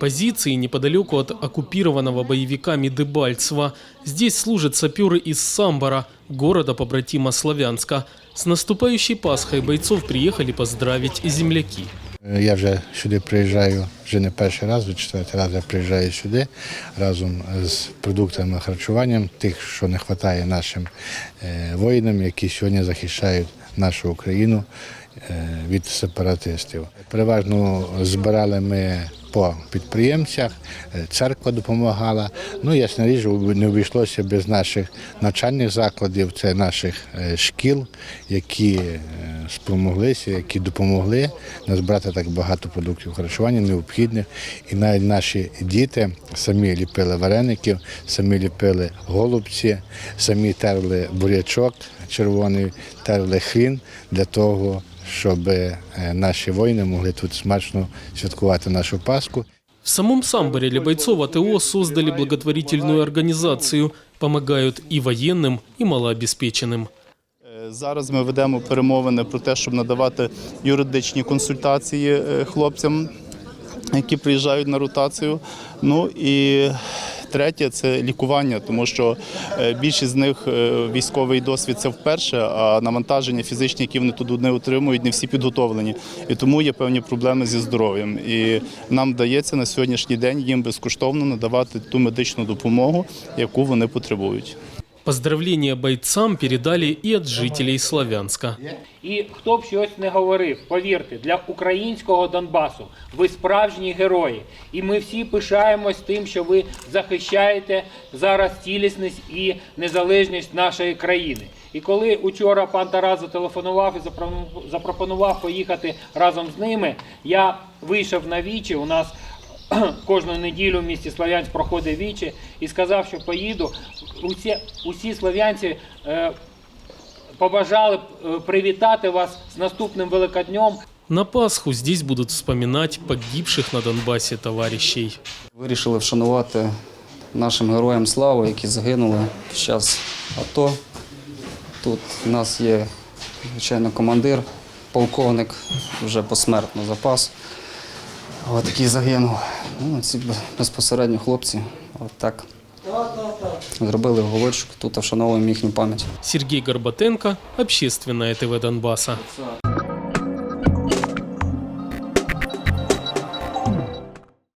Позиции неподалеку от оккупированного боевиками Дебальцева. Здесь служат саперы из Самбора, города-побратима Славянска. С наступающей Пасхой бойцов приехали поздравить земляки. Я вже сюди приїжджаю вже не перший раз, вже четвертий раз я приїжджаю сюди разом з продуктами харчуванням, тих, що не вистачає нашим е, воїнам, які сьогодні захищають нашу Україну е, від сепаратистів. Переважно збирали ми по підприємцях, е, церква допомагала. Ну, ясна річ, не обійшлося без наших навчальних закладів, це наших е, шкіл, які е, спромоглися, які допомогли назбирати так багато продуктів харчування необхідних. І навіть наші діти самі ліпили вареників, самі ліпили голубці, самі терли бурячок червоний, терли хрін для того, щоб е, наші воїни могли тут смачно святкувати нашу Пасху. В самом Самборе для бойцов АТО создали благотворительную организацию. Помогают и военным, и малообеспеченным. Е, Зараз ми ведемо перемовини про те, щоб надавати юридичні консультації е, хлопцям, які приїжджають на ротацію. Ну і третє це лікування, тому що е, більшість з них е, військовий досвід це вперше, а навантаження фізичні, які вони тут не отримують, не всі підготовлені. І тому є певні проблеми зі здоров'ям. І нам вдається на сьогоднішній день їм безкоштовно надавати ту медичну допомогу, яку вони потребують. Поздравления бойцам передали и от жителей Славянска. І хто б щось не говорив, повірте, для українського Донбасу ви справжні герої. І ми всі пишаємось тим, що ви захищаєте зараз цілісність і незалежність нашої країни. І коли учора пан Тарас зателефонував і запро- запропонував поїхати разом з ними, я вийшов на вічі. У нас кожну неділю в місті Слов'янськ проходить вічі і сказав, що поїду. Усі, усі слов'янці е, побажали е, привітати вас з наступним Великоднем. На Пасху здесь будут вспоминать погибших на Донбассе товарищей. Вирішили вшанувати нашим героям славу, які загинули під час АТО. Тут у нас є, звичайно, командир, полковник, вже посмертно запас, от, такий загинув. Ну, ці безпосередньо хлопці от так зробили оголочок, тут вшановуємо їхню пам'ять. Сергій Горбатенко, Общественное ТВ Донбасса.